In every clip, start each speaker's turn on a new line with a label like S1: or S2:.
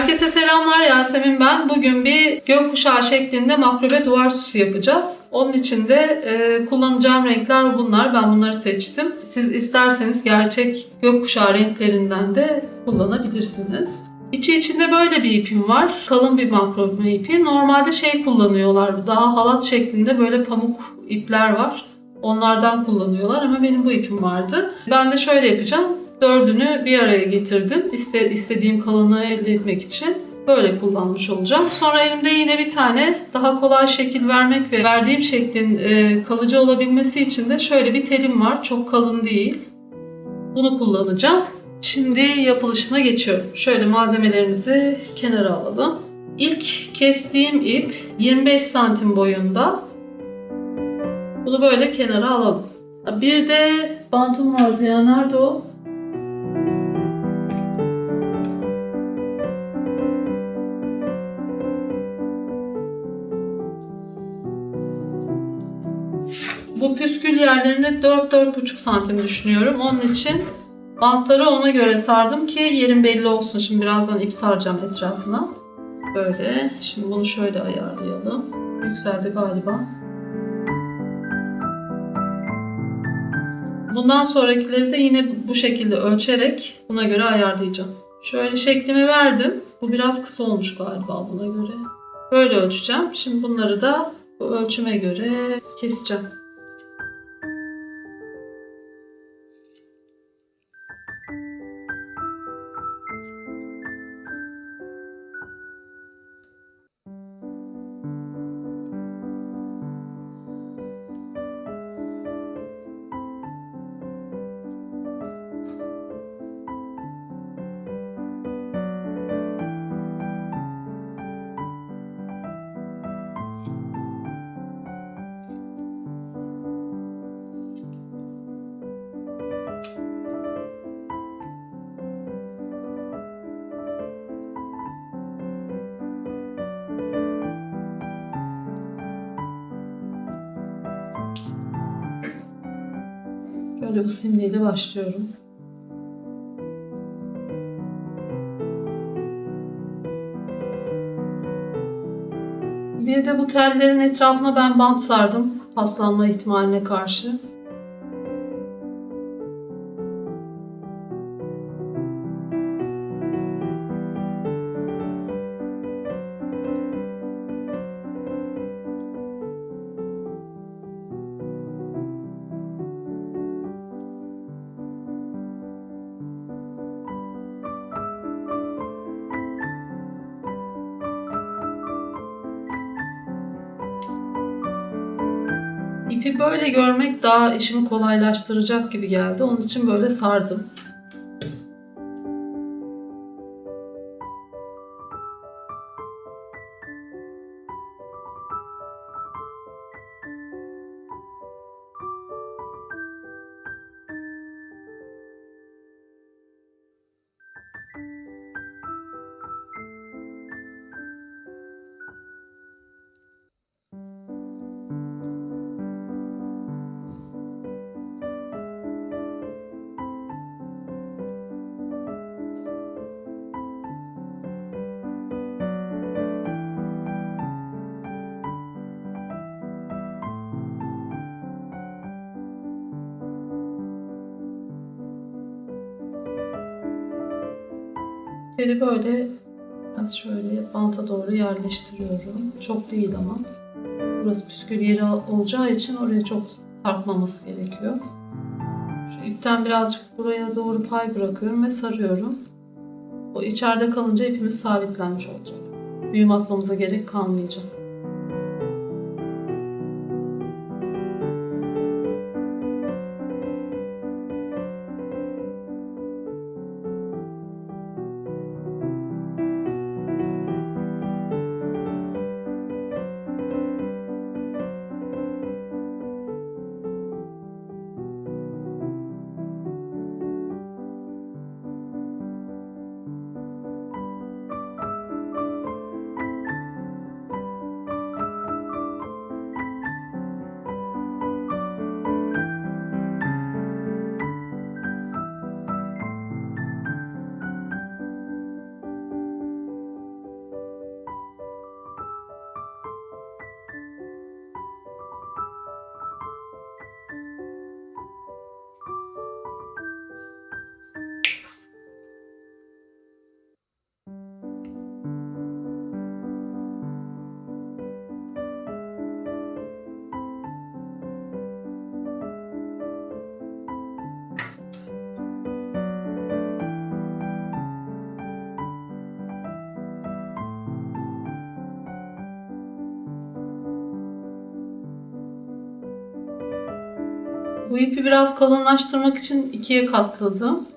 S1: Herkese selamlar Yasemin ben. Bugün bir gökkuşağı şeklinde mahrobe duvar süsü yapacağız. Onun için de e, kullanacağım renkler bunlar. Ben bunları seçtim. Siz isterseniz gerçek gökkuşağı renklerinden de kullanabilirsiniz. İçi içinde böyle bir ipim var. Kalın bir mahrobe ipi. Normalde şey kullanıyorlar. Daha halat şeklinde böyle pamuk ipler var. Onlardan kullanıyorlar ama benim bu ipim vardı. Ben de şöyle yapacağım. Dördünü bir araya getirdim. İste, istediğim kalınlığı elde etmek için böyle kullanmış olacağım. Sonra elimde yine bir tane daha kolay şekil vermek ve verdiğim şeklin e, kalıcı olabilmesi için de şöyle bir telim var. Çok kalın değil. Bunu kullanacağım. Şimdi yapılışına geçiyorum. Şöyle malzemelerimizi kenara alalım. İlk kestiğim ip 25 santim boyunda. Bunu böyle kenara alalım. Bir de bantım vardı ya. Nerede o? Bu püskül yerlerini 4-4,5 santim düşünüyorum. Onun için bantları ona göre sardım ki yerim belli olsun. Şimdi birazdan ip saracağım etrafına. Böyle. Şimdi bunu şöyle ayarlayalım. Yükseldi galiba. Bundan sonrakileri de yine bu şekilde ölçerek buna göre ayarlayacağım. Şöyle şeklimi verdim. Bu biraz kısa olmuş galiba buna göre. Böyle ölçeceğim. Şimdi bunları da bu ölçüme göre keseceğim. Böyle bu simliyle başlıyorum. Bir de bu tellerin etrafına ben bant sardım paslanma ihtimaline karşı. İpi böyle görmek daha işimi kolaylaştıracak gibi geldi. Onun için böyle sardım. Teli böyle biraz şöyle banta doğru yerleştiriyorum. Çok değil ama. Burası püskül yeri olacağı için oraya çok sarkmaması gerekiyor. Şu ipten birazcık buraya doğru pay bırakıyorum ve sarıyorum. O içeride kalınca ipimiz sabitlenmiş olacak. Düğüm atmamıza gerek kalmayacak. Bu ipi biraz kalınlaştırmak için ikiye katladım.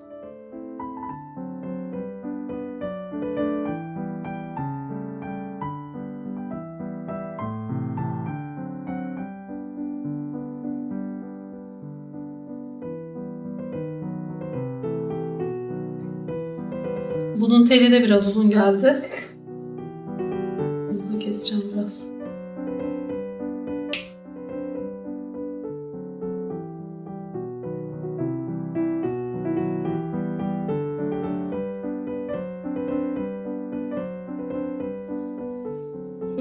S1: Bunun teli de biraz uzun geldi. Bunu keseceğim biraz.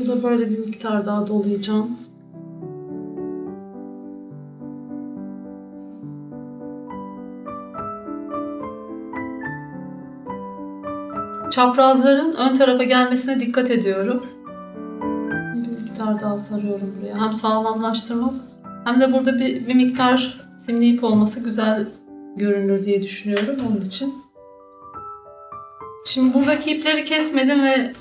S1: Şurada böyle bir miktar daha dolayacağım. Çaprazların ön tarafa gelmesine dikkat ediyorum. Bir miktar daha sarıyorum buraya. Hem sağlamlaştırmak hem de burada bir, bir miktar simli ip olması güzel görünür diye düşünüyorum onun için. Şimdi buradaki ipleri kesmedim ve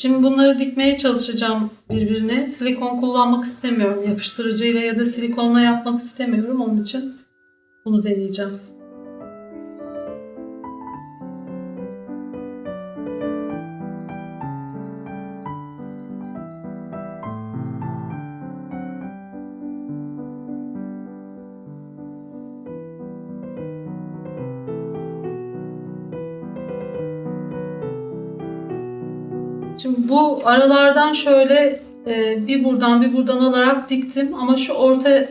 S1: Şimdi bunları dikmeye çalışacağım birbirine. Silikon kullanmak istemiyorum. Yapıştırıcıyla ya da silikonla yapmak istemiyorum. Onun için bunu deneyeceğim. Şimdi bu aralardan şöyle e, bir buradan bir buradan alarak diktim ama şu orta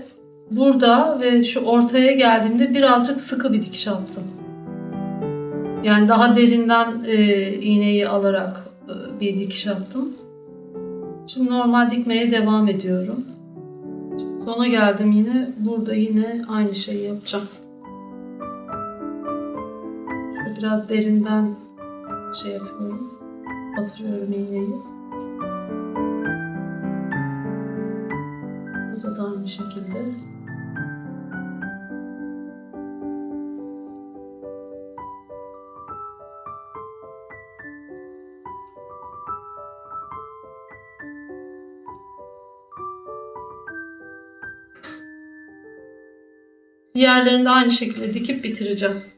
S1: burada ve şu ortaya geldiğimde birazcık sıkı bir dikiş attım. Yani daha derinden e, iğneyi alarak e, bir dikiş attım. Şimdi normal dikmeye devam ediyorum. Sona geldim yine. Burada yine aynı şeyi yapacağım. Şöyle biraz derinden şey yapıyorum. Batırıyorum iğneyi. Burada da aynı şekilde. Diğerlerini de aynı şekilde dikip bitireceğim.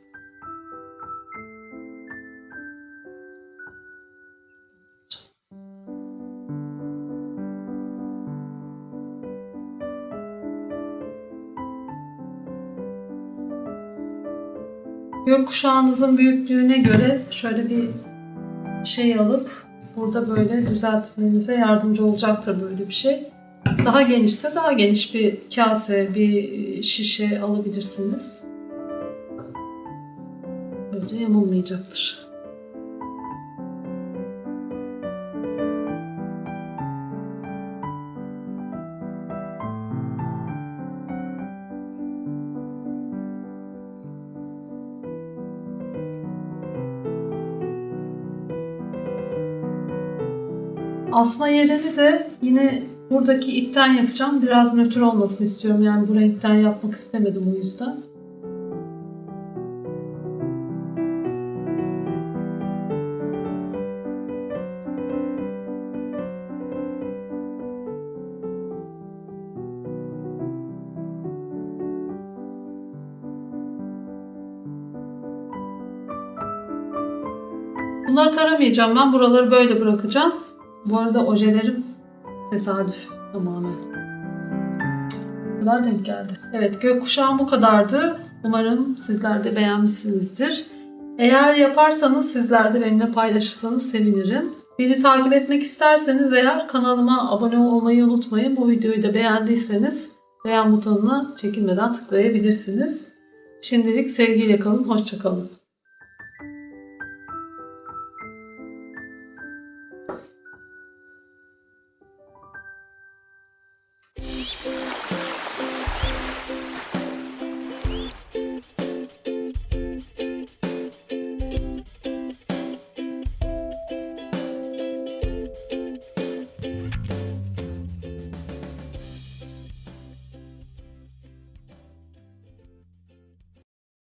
S1: Gökkuşağınızın büyüklüğüne göre şöyle bir şey alıp burada böyle düzeltmenize yardımcı olacaktır böyle bir şey. Daha genişse daha geniş bir kase, bir şişe alabilirsiniz. Böyle yamulmayacaktır. Asma yerini de yine buradaki ipten yapacağım. Biraz nötr olmasını istiyorum. Yani bu renkten yapmak istemedim o yüzden. Bunları taramayacağım ben. Buraları böyle bırakacağım. Bu arada ojelerim tesadüf tamamen. Bu kadar denk geldi. Evet gökkuşağım bu kadardı. Umarım sizler de beğenmişsinizdir. Eğer yaparsanız sizler de benimle paylaşırsanız sevinirim. Beni takip etmek isterseniz eğer kanalıma abone olmayı unutmayın. Bu videoyu da beğendiyseniz beğen butonuna çekinmeden tıklayabilirsiniz. Şimdilik sevgiyle kalın, hoşçakalın.